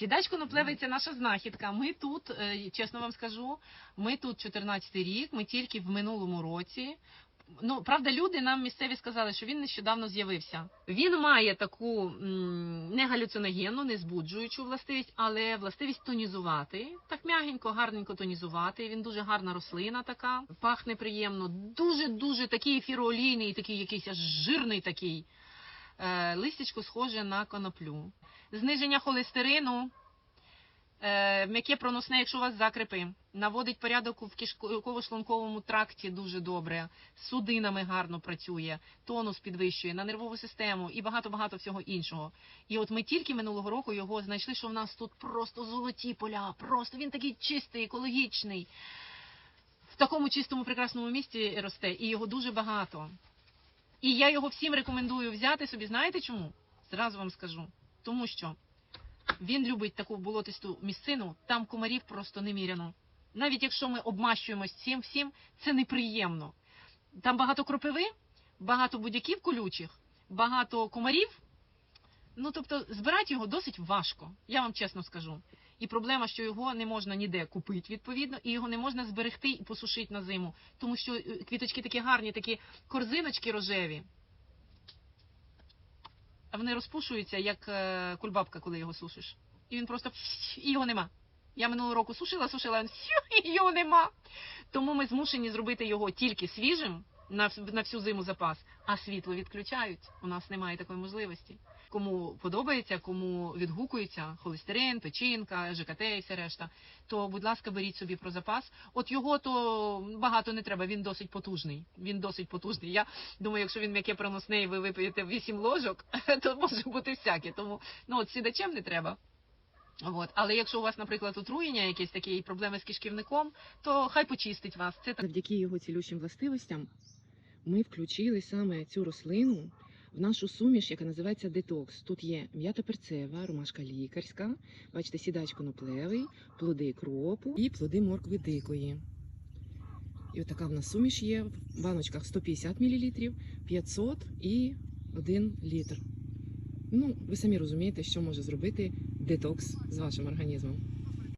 Сідач коноплевий це наша знахідка. Ми тут, е, чесно вам скажу, ми тут 14 рік, ми тільки в минулому році. Ну, правда, люди нам місцеві сказали, що він нещодавно з'явився. Він має таку не галюциногенну, не збуджуючу властивість, але властивість тонізувати. Так м'ягенько, гарненько тонізувати. Він дуже гарна рослина така, пахне приємно, дуже-дуже такий ефіроолійний, такий якийсь аж жирний такий. Е, листячко схоже на коноплю. Зниження холестерину, е, м'яке проносне, якщо у вас закрипи, наводить порядок в кишково-шлунковому тракті дуже добре, з судинами гарно працює, тонус підвищує на нервову систему і багато-багато всього іншого. І от ми тільки минулого року його знайшли, що в нас тут просто золоті поля, просто він такий чистий, екологічний. В такому чистому прекрасному місці росте, і його дуже багато. І я його всім рекомендую взяти собі. Знаєте чому? Зразу вам скажу. Тому що він любить таку болотисту місцину, там комарів просто неміряно. Навіть якщо ми обмащуємось цим всім, це неприємно. Там багато кропиви, багато будяків колючих, багато комарів. Ну тобто, збирати його досить важко, я вам чесно скажу. І проблема, що його не можна ніде купити, відповідно, і його не можна зберегти і посушити на зиму, тому що е, квіточки такі гарні, такі корзиночки рожеві. А вони розпушуються, як е, кульбабка, коли його сушиш. І він просто і його нема. Я минулого року сушила, сушила, і його нема. Тому ми змушені зробити його тільки свіжим на, на всю зиму запас, а світло відключають. У нас немає такої можливості. Кому подобається, кому відгукується холестерин, печінка, ЖКТ і все решта, то будь ласка, беріть собі про запас. От його то багато не треба, він досить потужний. Він досить потужний. Я думаю, якщо він м'яке проносне і ви вип'єте 8 ложок, то може бути всяке. Тому ну от сідачем не треба. От. Але якщо у вас, наприклад, отруєння, якісь такі проблеми з кишківником, то хай почистить вас. Це Завдяки його цілющим властивостям ми включили саме цю рослину в нашу суміш, яка називається детокс. Тут є м'ята перцева, ромашка лікарська, бачите, сідач коноплевий, плоди кропу і плоди моркви дикої. І отака в нас суміш є в баночках 150 мл, 500 і 1 літр. Ну, ви самі розумієте, що може зробити детокс з вашим організмом.